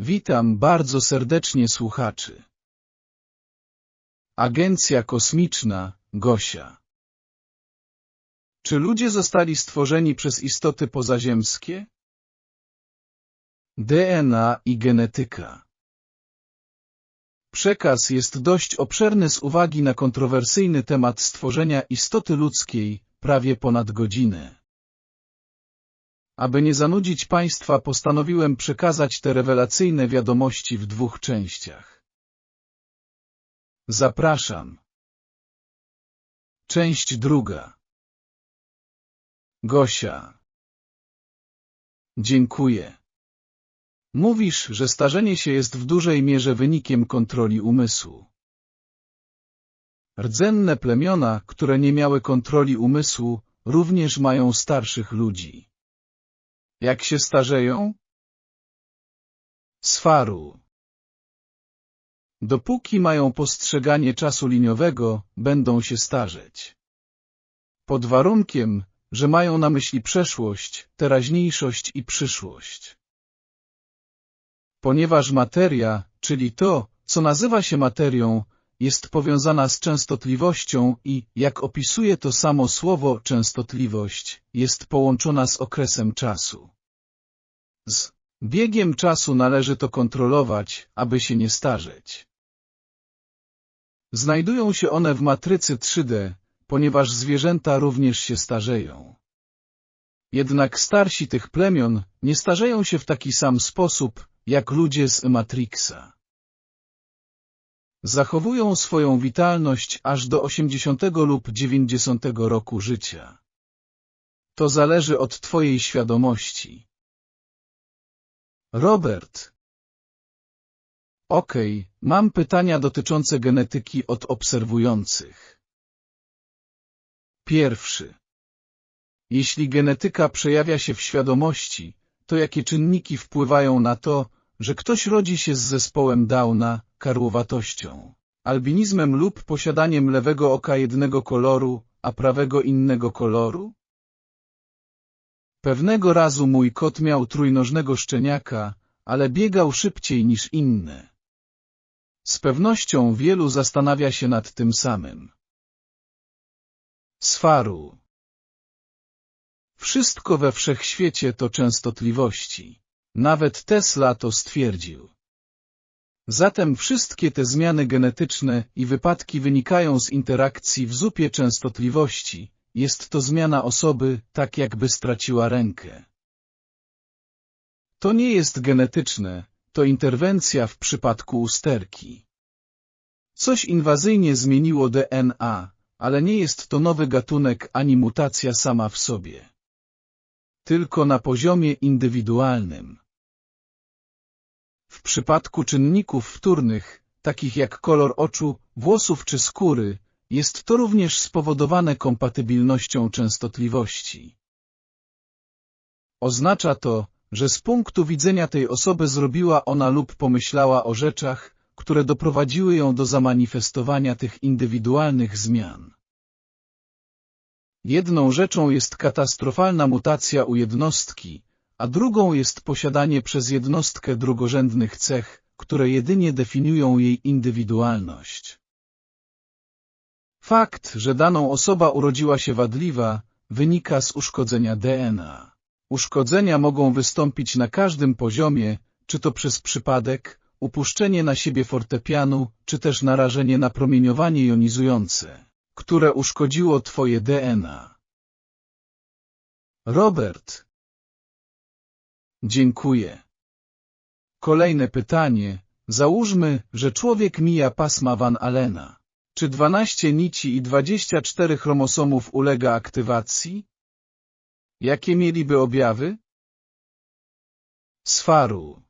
Witam bardzo serdecznie słuchaczy. Agencja Kosmiczna Gosia. Czy ludzie zostali stworzeni przez istoty pozaziemskie? DNA i genetyka. Przekaz jest dość obszerny z uwagi na kontrowersyjny temat stworzenia istoty ludzkiej, prawie ponad godzinę. Aby nie zanudzić Państwa, postanowiłem przekazać te rewelacyjne wiadomości w dwóch częściach. Zapraszam. Część druga. Gosia. Dziękuję. Mówisz, że starzenie się jest w dużej mierze wynikiem kontroli umysłu. Rdzenne plemiona, które nie miały kontroli umysłu, również mają starszych ludzi. Jak się starzeją? Sfaru. Dopóki mają postrzeganie czasu liniowego, będą się starzeć. Pod warunkiem, że mają na myśli przeszłość, teraźniejszość i przyszłość. Ponieważ materia, czyli to, co nazywa się materią, jest powiązana z częstotliwością i, jak opisuje to samo słowo częstotliwość, jest połączona z okresem czasu. Z biegiem czasu należy to kontrolować, aby się nie starzeć. Znajdują się one w matrycy 3D, ponieważ zwierzęta również się starzeją. Jednak starsi tych plemion nie starzeją się w taki sam sposób, jak ludzie z Matrixa. Zachowują swoją witalność aż do 80 lub 90 roku życia. To zależy od Twojej świadomości. Robert. Okej, okay, mam pytania dotyczące genetyki od obserwujących. Pierwszy. Jeśli genetyka przejawia się w świadomości, to jakie czynniki wpływają na to, że ktoś rodzi się z zespołem Downa, karłowatością, albinizmem lub posiadaniem lewego oka jednego koloru, a prawego innego koloru? Pewnego razu mój kot miał trójnożnego szczeniaka, ale biegał szybciej niż inne. Z pewnością wielu zastanawia się nad tym samym. Sfaru Wszystko we wszechświecie to częstotliwości. Nawet Tesla to stwierdził. Zatem wszystkie te zmiany genetyczne i wypadki wynikają z interakcji w zupie częstotliwości. Jest to zmiana osoby, tak jakby straciła rękę. To nie jest genetyczne, to interwencja w przypadku usterki. Coś inwazyjnie zmieniło DNA, ale nie jest to nowy gatunek ani mutacja sama w sobie. Tylko na poziomie indywidualnym. Przypadku czynników wtórnych, takich jak kolor oczu, włosów czy skóry, jest to również spowodowane kompatybilnością częstotliwości. Oznacza to, że z punktu widzenia tej osoby zrobiła ona lub pomyślała o rzeczach, które doprowadziły ją do zamanifestowania tych indywidualnych zmian. Jedną rzeczą jest katastrofalna mutacja u jednostki, a drugą jest posiadanie przez jednostkę drugorzędnych cech, które jedynie definiują jej indywidualność. Fakt, że daną osoba urodziła się wadliwa, wynika z uszkodzenia DNA. Uszkodzenia mogą wystąpić na każdym poziomie, czy to przez przypadek, upuszczenie na siebie fortepianu, czy też narażenie na promieniowanie jonizujące, które uszkodziło Twoje DNA. Robert. Dziękuję. Kolejne pytanie. Załóżmy, że człowiek mija pasma Van Allena. Czy 12 nici i 24 chromosomów ulega aktywacji? Jakie mieliby objawy? Sfaru.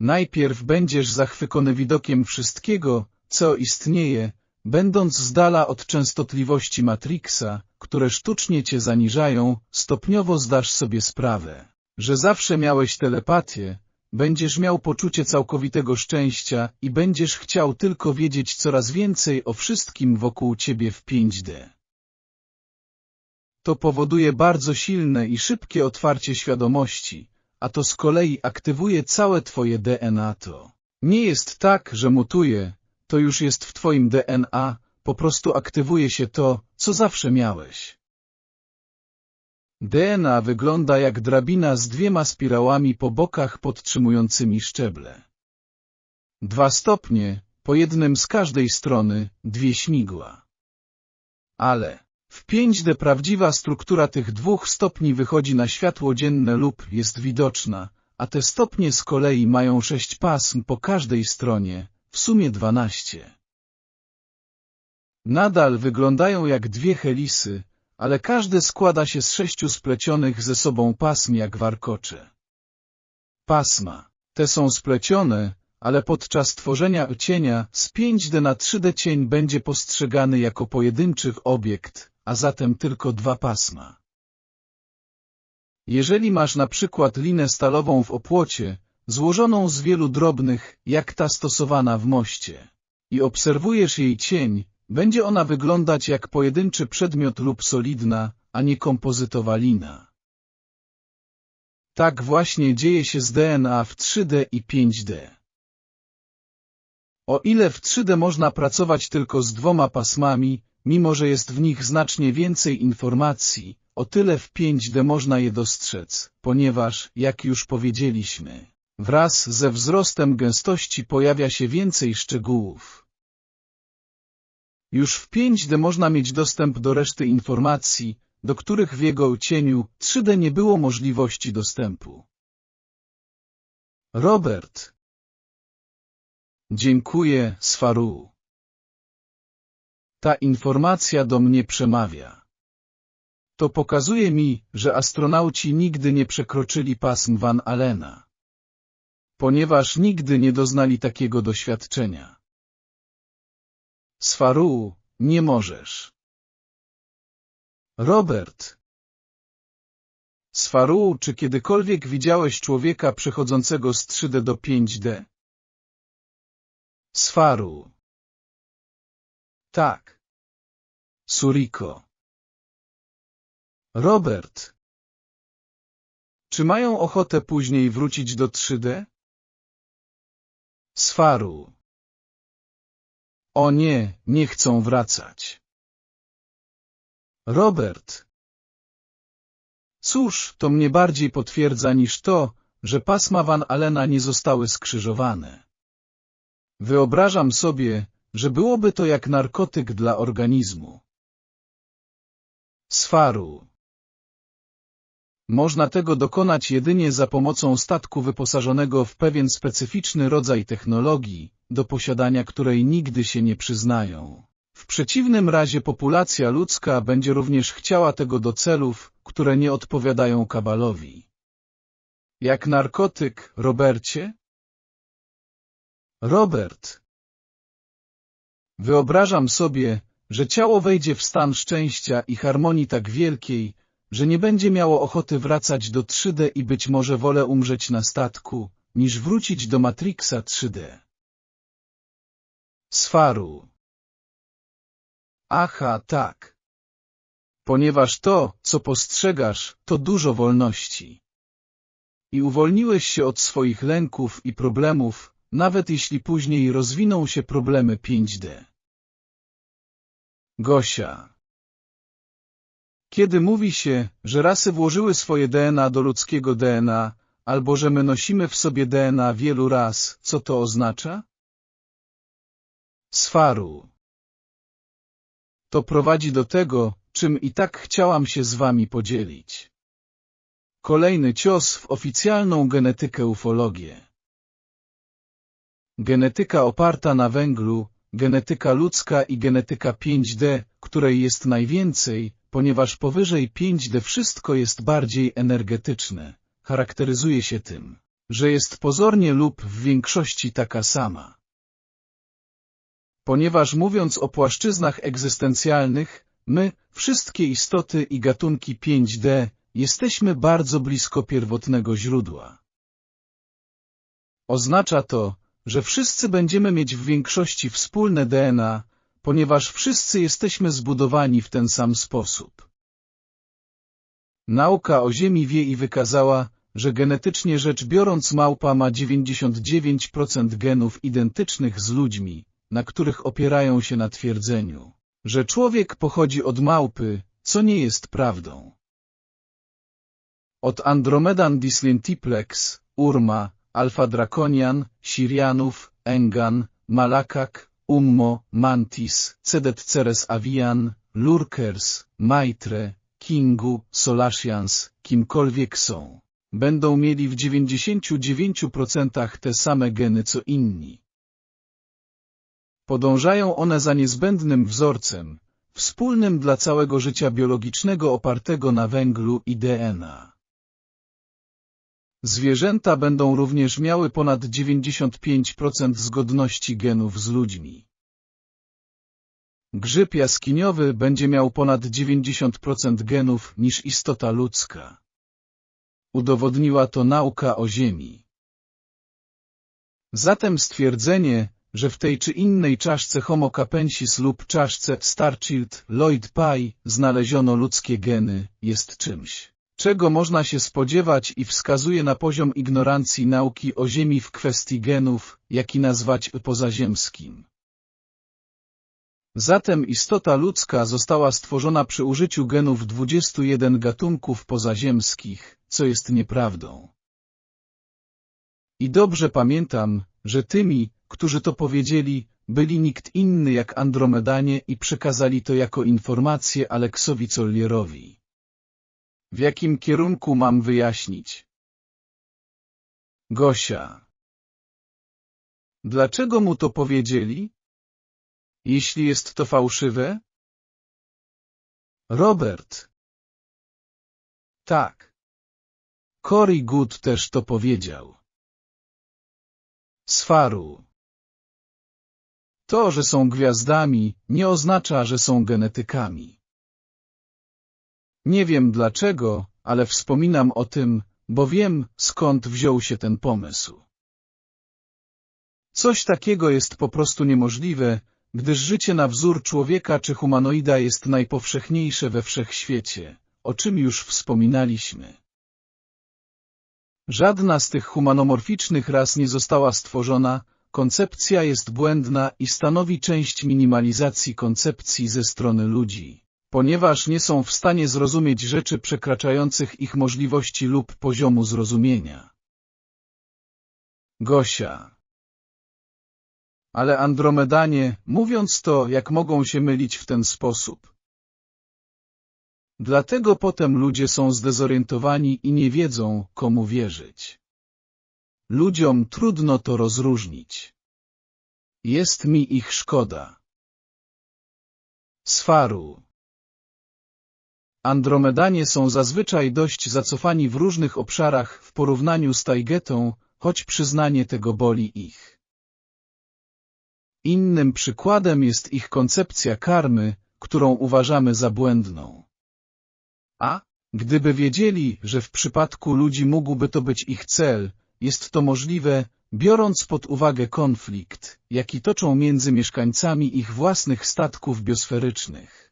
Najpierw będziesz zachwycony widokiem wszystkiego, co istnieje, będąc z dala od częstotliwości Matrixa, które sztucznie cię zaniżają, stopniowo zdasz sobie sprawę, że zawsze miałeś telepatię, będziesz miał poczucie całkowitego szczęścia i będziesz chciał tylko wiedzieć coraz więcej o wszystkim wokół ciebie w 5D. To powoduje bardzo silne i szybkie otwarcie świadomości, a to z kolei aktywuje całe twoje DNA to. Nie jest tak, że mutuje, to już jest w twoim DNA, po prostu aktywuje się to, co zawsze miałeś. DNA wygląda jak drabina z dwiema spirałami po bokach podtrzymującymi szczeble. Dwa stopnie, po jednym z każdej strony, dwie śmigła. Ale w 5D prawdziwa struktura tych dwóch stopni wychodzi na światło dzienne lub jest widoczna, a te stopnie z kolei mają sześć pasm po każdej stronie, w sumie dwanaście. Nadal wyglądają jak dwie helisy, ale każde składa się z sześciu splecionych ze sobą pasm jak warkocze. Pasma te są splecione, ale podczas tworzenia cienia z 5D na 3D cień będzie postrzegany jako pojedynczy obiekt, a zatem tylko dwa pasma. Jeżeli masz na przykład linę stalową w opłocie, złożoną z wielu drobnych, jak ta stosowana w moście, i obserwujesz jej cień, będzie ona wyglądać jak pojedynczy przedmiot lub solidna, a nie kompozytowa lina. Tak właśnie dzieje się z DNA w 3D i 5D. O ile w 3D można pracować tylko z dwoma pasmami, mimo że jest w nich znacznie więcej informacji, o tyle w 5D można je dostrzec, ponieważ, jak już powiedzieliśmy, wraz ze wzrostem gęstości pojawia się więcej szczegółów. Już w 5D można mieć dostęp do reszty informacji, do których w jego cieniu 3D nie było możliwości dostępu. Robert Dziękuję, Sfaru. Ta informacja do mnie przemawia. To pokazuje mi, że astronauci nigdy nie przekroczyli pasm Van Allena. Ponieważ nigdy nie doznali takiego doświadczenia. Sfaru, nie możesz. Robert. Sfaru, czy kiedykolwiek widziałeś człowieka przechodzącego z 3D do 5D? Sfaru. Tak. Suriko. Robert. Czy mają ochotę później wrócić do 3D? Sfaru. O nie, nie chcą wracać. Robert. Cóż, to mnie bardziej potwierdza niż to, że pasma Van Allena nie zostały skrzyżowane. Wyobrażam sobie, że byłoby to jak narkotyk dla organizmu. Sfaru. Można tego dokonać jedynie za pomocą statku wyposażonego w pewien specyficzny rodzaj technologii, do posiadania której nigdy się nie przyznają. W przeciwnym razie populacja ludzka będzie również chciała tego do celów, które nie odpowiadają kabalowi. Jak narkotyk, Robercie? Robert. Wyobrażam sobie, że ciało wejdzie w stan szczęścia i harmonii tak wielkiej, że nie będzie miało ochoty wracać do 3D i być może wolę umrzeć na statku, niż wrócić do Matrixa 3D. Sfaru. Aha, tak. Ponieważ to, co postrzegasz, to dużo wolności. I uwolniłeś się od swoich lęków i problemów, nawet jeśli później rozwiną się problemy 5D. Gosia Kiedy mówi się, że rasy włożyły swoje DNA do ludzkiego DNA, albo że my nosimy w sobie DNA wielu ras, co to oznacza? Sfaru To prowadzi do tego, czym i tak chciałam się z wami podzielić. Kolejny cios w oficjalną genetykę ufologię. Genetyka oparta na węglu, genetyka ludzka i genetyka 5D, której jest najwięcej, ponieważ powyżej 5D wszystko jest bardziej energetyczne, charakteryzuje się tym, że jest pozornie lub w większości taka sama. Ponieważ mówiąc o płaszczyznach egzystencjalnych, my, wszystkie istoty i gatunki 5D, jesteśmy bardzo blisko pierwotnego źródła. Oznacza to, że wszyscy będziemy mieć w większości wspólne DNA, ponieważ wszyscy jesteśmy zbudowani w ten sam sposób. Nauka o Ziemi wie i wykazała, że genetycznie rzecz biorąc małpa ma 99% genów identycznych z ludźmi, na których opierają się na twierdzeniu, że człowiek pochodzi od małpy, co nie jest prawdą. Od Andromedan Dislintiplex, Urma, Alfa Draconian, Sirianów, Engan, Malakak, Ummo, Mantis, Cedet Ceres Avian, Lurkers, Maitre, Kingu, Solasians, kimkolwiek są, będą mieli w 99% te same geny co inni. Podążają one za niezbędnym wzorcem, wspólnym dla całego życia biologicznego opartego na węglu i DNA. Zwierzęta będą również miały ponad 95% zgodności genów z ludźmi. Grzyb jaskiniowy będzie miał ponad 90% genów niż istota ludzka. Udowodniła to nauka o Ziemi. Zatem stwierdzenie, że w tej czy innej czaszce Homo capensis lub czaszce Starchild Lloyd Pye znaleziono ludzkie geny, jest czymś, czego można się spodziewać i wskazuje na poziom ignorancji nauki o Ziemi w kwestii genów, jaki nazwać pozaziemskim. Zatem istota ludzka została stworzona przy użyciu genów 21 gatunków pozaziemskich, co jest nieprawdą. I dobrze pamiętam, że tymi, którzy to powiedzieli, byli nikt inny jak Andromedanie i przekazali to jako informację Aleksowi Collierowi. W jakim kierunku mam wyjaśnić? Gosia. Dlaczego mu to powiedzieli? Jeśli jest to fałszywe? Robert. Tak. Cory Good też to powiedział. Sfaru. To, że są gwiazdami, nie oznacza, że są genetykami. Nie wiem dlaczego, ale wspominam o tym, bo wiem, skąd wziął się ten pomysł. Coś takiego jest po prostu niemożliwe, gdyż życie na wzór człowieka czy humanoida jest najpowszechniejsze we wszechświecie, o czym już wspominaliśmy. Żadna z tych humanomorficznych ras nie została stworzona, koncepcja jest błędna i stanowi część minimalizacji koncepcji ze strony ludzi, ponieważ nie są w stanie zrozumieć rzeczy przekraczających ich możliwości lub poziomu zrozumienia. Gosia ale Andromedanie, mówiąc to, jak mogą się mylić w ten sposób. Dlatego potem ludzie są zdezorientowani i nie wiedzą, komu wierzyć. Ludziom trudno to rozróżnić. Jest mi ich szkoda. Sfaru Andromedanie są zazwyczaj dość zacofani w różnych obszarach w porównaniu z Tajgetą, choć przyznanie tego boli ich. Innym przykładem jest ich koncepcja karmy, którą uważamy za błędną. A, gdyby wiedzieli, że w przypadku ludzi mógłby to być ich cel, jest to możliwe, biorąc pod uwagę konflikt, jaki toczą między mieszkańcami ich własnych statków biosferycznych.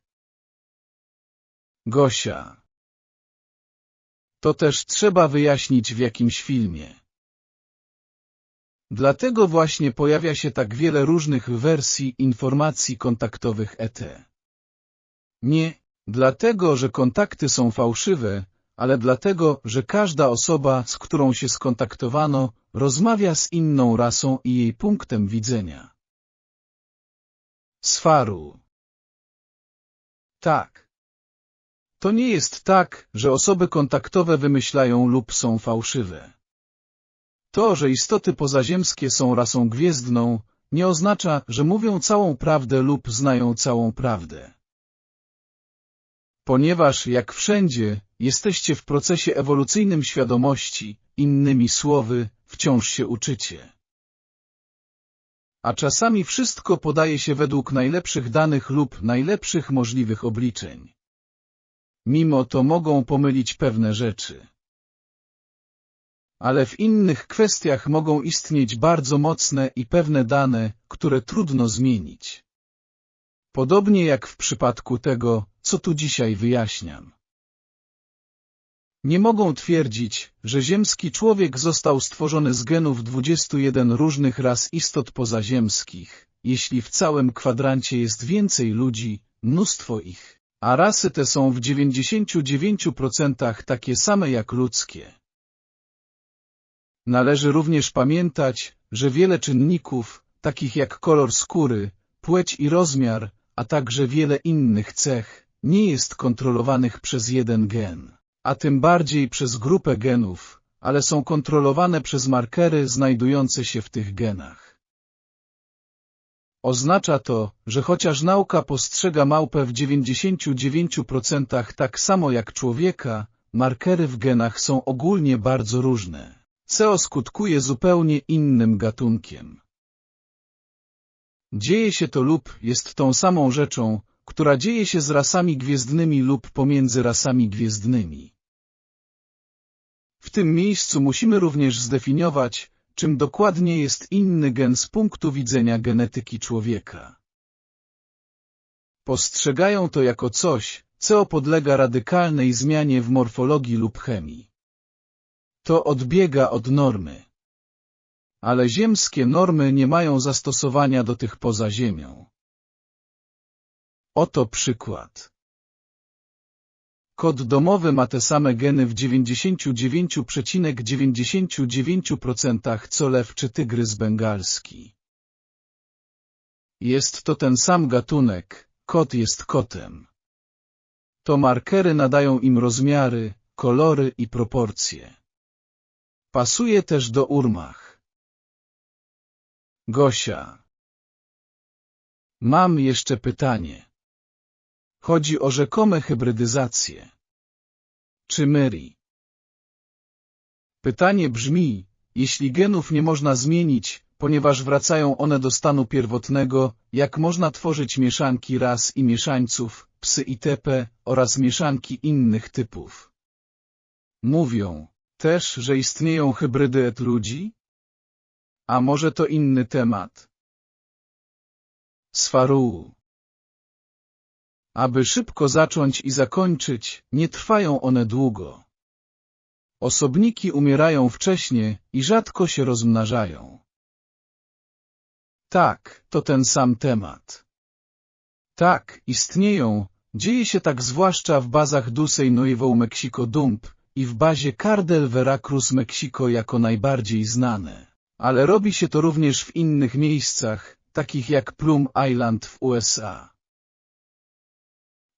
Gosia To też trzeba wyjaśnić w jakimś filmie. Dlatego właśnie pojawia się tak wiele różnych wersji informacji kontaktowych ET. Nie dlatego, że kontakty są fałszywe, ale dlatego, że każda osoba, z którą się skontaktowano, rozmawia z inną rasą i jej punktem widzenia. Sfaru Tak. To nie jest tak, że osoby kontaktowe wymyślają lub są fałszywe. To, że istoty pozaziemskie są rasą gwiezdną, nie oznacza, że mówią całą prawdę lub znają całą prawdę. Ponieważ, jak wszędzie, jesteście w procesie ewolucyjnym świadomości, innymi słowy, wciąż się uczycie. A czasami wszystko podaje się według najlepszych danych lub najlepszych możliwych obliczeń. Mimo to mogą pomylić pewne rzeczy ale w innych kwestiach mogą istnieć bardzo mocne i pewne dane, które trudno zmienić. Podobnie jak w przypadku tego, co tu dzisiaj wyjaśniam. Nie mogą twierdzić, że ziemski człowiek został stworzony z genów 21 różnych ras istot pozaziemskich, jeśli w całym kwadrancie jest więcej ludzi, mnóstwo ich, a rasy te są w 99% takie same jak ludzkie. Należy również pamiętać, że wiele czynników, takich jak kolor skóry, płeć i rozmiar, a także wiele innych cech, nie jest kontrolowanych przez jeden gen, a tym bardziej przez grupę genów, ale są kontrolowane przez markery znajdujące się w tych genach. Oznacza to, że chociaż nauka postrzega małpę w 99% tak samo jak człowieka, markery w genach są ogólnie bardzo różne. CO skutkuje zupełnie innym gatunkiem. Dzieje się to lub jest tą samą rzeczą, która dzieje się z rasami gwiezdnymi lub pomiędzy rasami gwiezdnymi. W tym miejscu musimy również zdefiniować, czym dokładnie jest inny gen z punktu widzenia genetyki człowieka. Postrzegają to jako coś, co podlega radykalnej zmianie w morfologii lub chemii. To odbiega od normy. Ale ziemskie normy nie mają zastosowania do tych poza Ziemią. Oto przykład. Kod domowy ma te same geny w 99,99% co lew czy tygrys bengalski. Jest to ten sam gatunek, kot jest kotem. To markery nadają im rozmiary, kolory i proporcje. Pasuje też do urmach. Gosia. Mam jeszcze pytanie. Chodzi o rzekome hybrydyzacje. Czy myri? Pytanie brzmi, jeśli genów nie można zmienić, ponieważ wracają one do stanu pierwotnego, jak można tworzyć mieszanki ras i mieszańców, psy itp. oraz mieszanki innych typów? Mówią też, że istnieją hybrydy et ludzi? A może to inny temat? Sfaruu aby szybko zacząć i zakończyć, nie trwają one długo. Osobniki umierają wcześnie i rzadko się rozmnażają. Tak, to ten sam temat. Tak, istnieją, dzieje się tak zwłaszcza w bazach Dusey Nuevo Mexico Dump i w bazie Cardel Veracruz Mexico jako najbardziej znane. Ale robi się to również w innych miejscach, takich jak Plum Island w USA.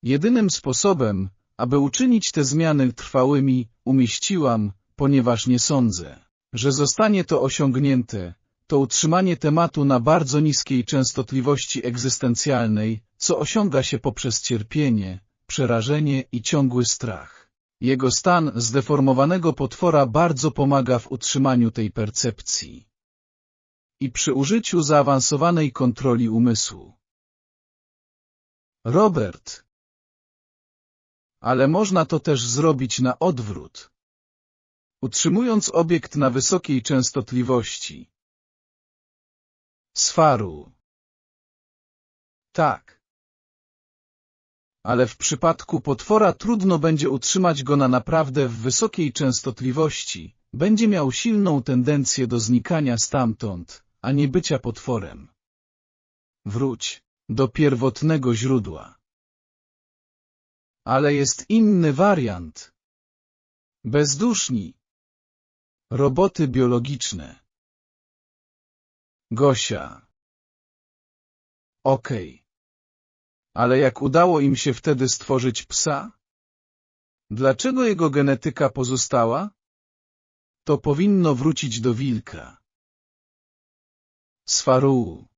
Jedynym sposobem, aby uczynić te zmiany trwałymi, umieściłam, ponieważ nie sądzę, że zostanie to osiągnięte, to utrzymanie tematu na bardzo niskiej częstotliwości egzystencjalnej, co osiąga się poprzez cierpienie, przerażenie i ciągły strach. Jego stan zdeformowanego potwora bardzo pomaga w utrzymaniu tej percepcji. I przy użyciu zaawansowanej kontroli umysłu. Robert, ale można to też zrobić na odwrót. Utrzymując obiekt na wysokiej częstotliwości. Sfaru. Tak. Ale w przypadku potwora trudno będzie utrzymać go na naprawdę w wysokiej częstotliwości. Będzie miał silną tendencję do znikania stamtąd, a nie bycia potworem. Wróć do pierwotnego źródła. Ale jest inny wariant. Bezduszni. Roboty biologiczne. Gosia. Okej. Okay. Ale jak udało im się wtedy stworzyć psa? Dlaczego jego genetyka pozostała? To powinno wrócić do wilka. Sfaruu.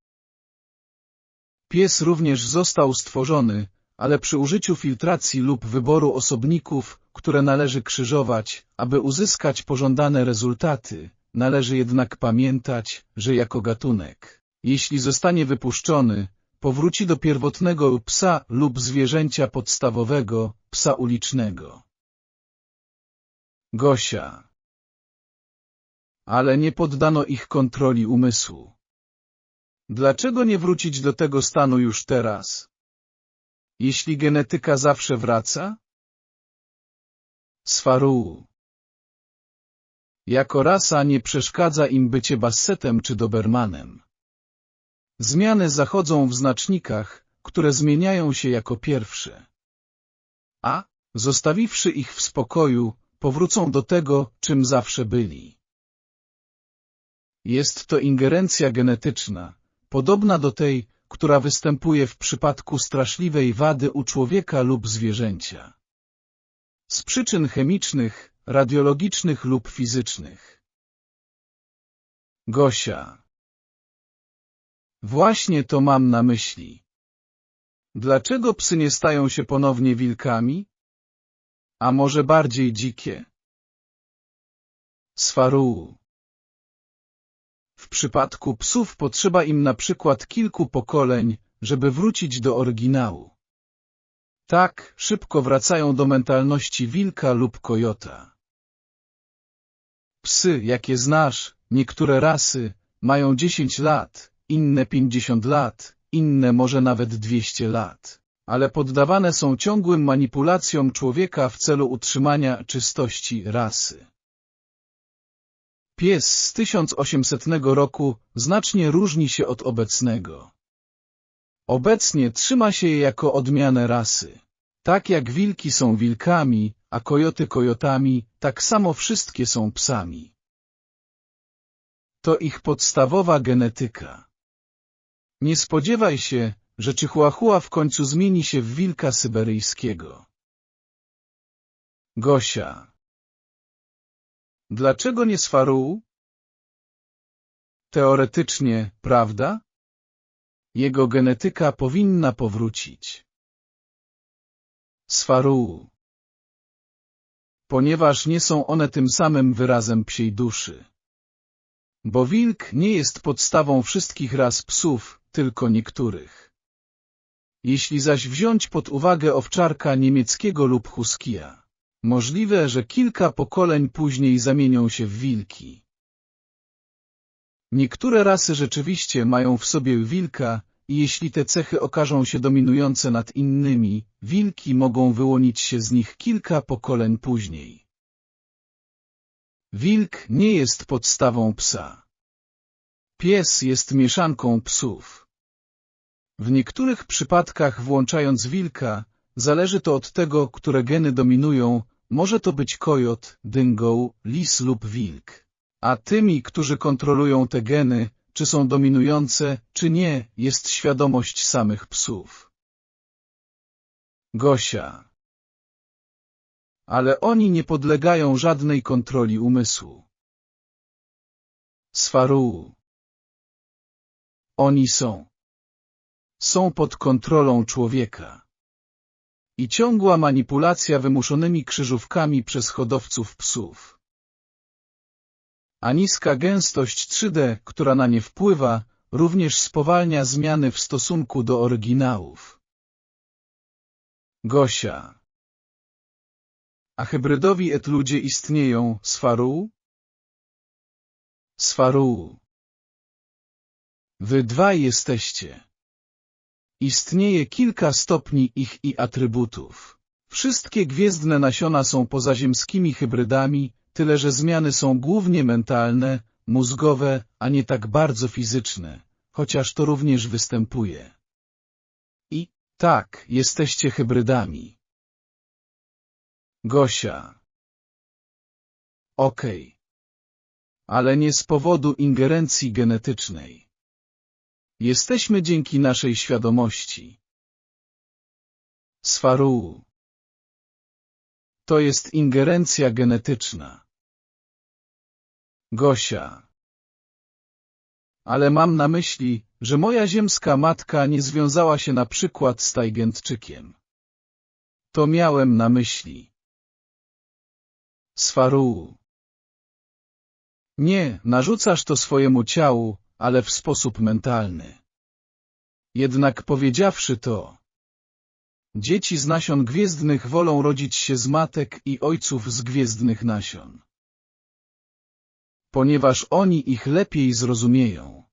Pies również został stworzony, ale przy użyciu filtracji lub wyboru osobników, które należy krzyżować, aby uzyskać pożądane rezultaty, należy jednak pamiętać, że jako gatunek, jeśli zostanie wypuszczony, powróci do pierwotnego psa lub zwierzęcia podstawowego, psa ulicznego. Gosia. Ale nie poddano ich kontroli umysłu. Dlaczego nie wrócić do tego stanu już teraz? Jeśli genetyka zawsze wraca? Swaruu. Jako rasa nie przeszkadza im bycie bassetem czy dobermanem. Zmiany zachodzą w znacznikach, które zmieniają się jako pierwsze. A, zostawiwszy ich w spokoju, powrócą do tego, czym zawsze byli. Jest to ingerencja genetyczna, podobna do tej, która występuje w przypadku straszliwej wady u człowieka lub zwierzęcia. Z przyczyn chemicznych, radiologicznych lub fizycznych. Gosia. Właśnie to mam na myśli. Dlaczego psy nie stają się ponownie wilkami? A może bardziej dzikie? Swaruu. W przypadku psów potrzeba im na przykład kilku pokoleń, żeby wrócić do oryginału. Tak, szybko wracają do mentalności wilka lub kojota. Psy, jakie znasz, niektóre rasy, mają 10 lat, inne 50 lat, inne może nawet 200 lat, ale poddawane są ciągłym manipulacjom człowieka w celu utrzymania czystości rasy. Pies z 1800 roku znacznie różni się od obecnego. Obecnie trzyma się je jako odmianę rasy. Tak jak wilki są wilkami, a kojoty kojotami, tak samo wszystkie są psami. To ich podstawowa genetyka. Nie spodziewaj się, że Chihuahua w końcu zmieni się w wilka syberyjskiego. Gosia Dlaczego nie Swaruu? Teoretycznie, prawda? Jego genetyka powinna powrócić. Swaruu. Ponieważ nie są one tym samym wyrazem psiej duszy. Bo wilk nie jest podstawą wszystkich ras psów, tylko niektórych. Jeśli zaś wziąć pod uwagę owczarka niemieckiego lub huskija, możliwe, że kilka pokoleń później zamienią się w wilki. Niektóre rasy rzeczywiście mają w sobie wilka i jeśli te cechy okażą się dominujące nad innymi, wilki mogą wyłonić się z nich kilka pokoleń później. Wilk nie jest podstawą psa. Pies jest mieszanką psów. W niektórych przypadkach włączając wilka, zależy to od tego, które geny dominują, może to być kojot, dyngo, lis lub wilk. A tymi, którzy kontrolują te geny, czy są dominujące, czy nie, jest świadomość samych psów. Gosia Ale oni nie podlegają żadnej kontroli umysłu. Swaruu Oni są. Są pod kontrolą człowieka. I ciągła manipulacja wymuszonymi krzyżówkami przez hodowców psów a niska gęstość 3D, która na nie wpływa, również spowalnia zmiany w stosunku do oryginałów. Gosia A hybrydowi et ludzie istnieją, Swaru? Swaru Wy dwaj jesteście. Istnieje kilka stopni ich i atrybutów. Wszystkie gwiezdne nasiona są pozaziemskimi hybrydami, tyle że zmiany są głównie mentalne, mózgowe, a nie tak bardzo fizyczne, chociaż to również występuje. I tak, jesteście hybrydami. Gosia Okej. Okay. Ale nie z powodu ingerencji genetycznej. Jesteśmy dzięki naszej świadomości. Swaru. To jest ingerencja genetyczna. Gosia. Ale mam na myśli, że moja ziemska matka nie związała się na przykład z Tajgentczykiem. To miałem na myśli. Swaru. Nie, narzucasz to swojemu ciału, ale w sposób mentalny. Jednak powiedziawszy to, dzieci z nasion gwiezdnych wolą rodzić się z matek i ojców z gwiezdnych nasion ponieważ oni ich lepiej zrozumieją.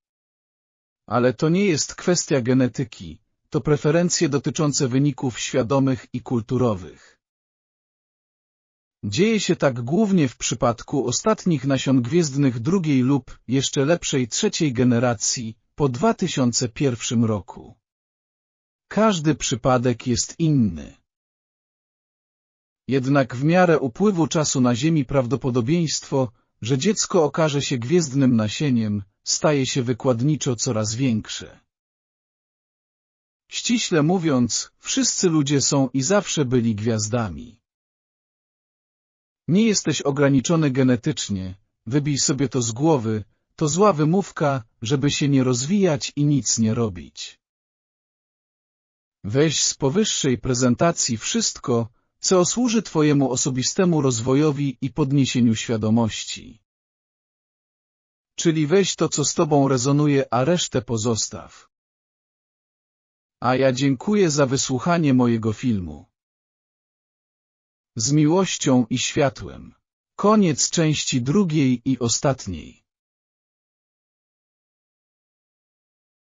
Ale to nie jest kwestia genetyki, to preferencje dotyczące wyników świadomych i kulturowych. Dzieje się tak głównie w przypadku ostatnich nasion gwiezdnych drugiej lub jeszcze lepszej trzeciej generacji po 2001 roku. Każdy przypadek jest inny. Jednak w miarę upływu czasu na Ziemi prawdopodobieństwo, że dziecko okaże się gwiezdnym nasieniem, staje się wykładniczo coraz większe. Ściśle mówiąc, wszyscy ludzie są i zawsze byli gwiazdami. Nie jesteś ograniczony genetycznie, wybij sobie to z głowy, to zła wymówka, żeby się nie rozwijać i nic nie robić. Weź z powyższej prezentacji wszystko, co służy Twojemu osobistemu rozwojowi i podniesieniu świadomości. Czyli weź to, co z Tobą rezonuje, a resztę pozostaw. A ja dziękuję za wysłuchanie mojego filmu. Z miłością i światłem. Koniec części drugiej i ostatniej.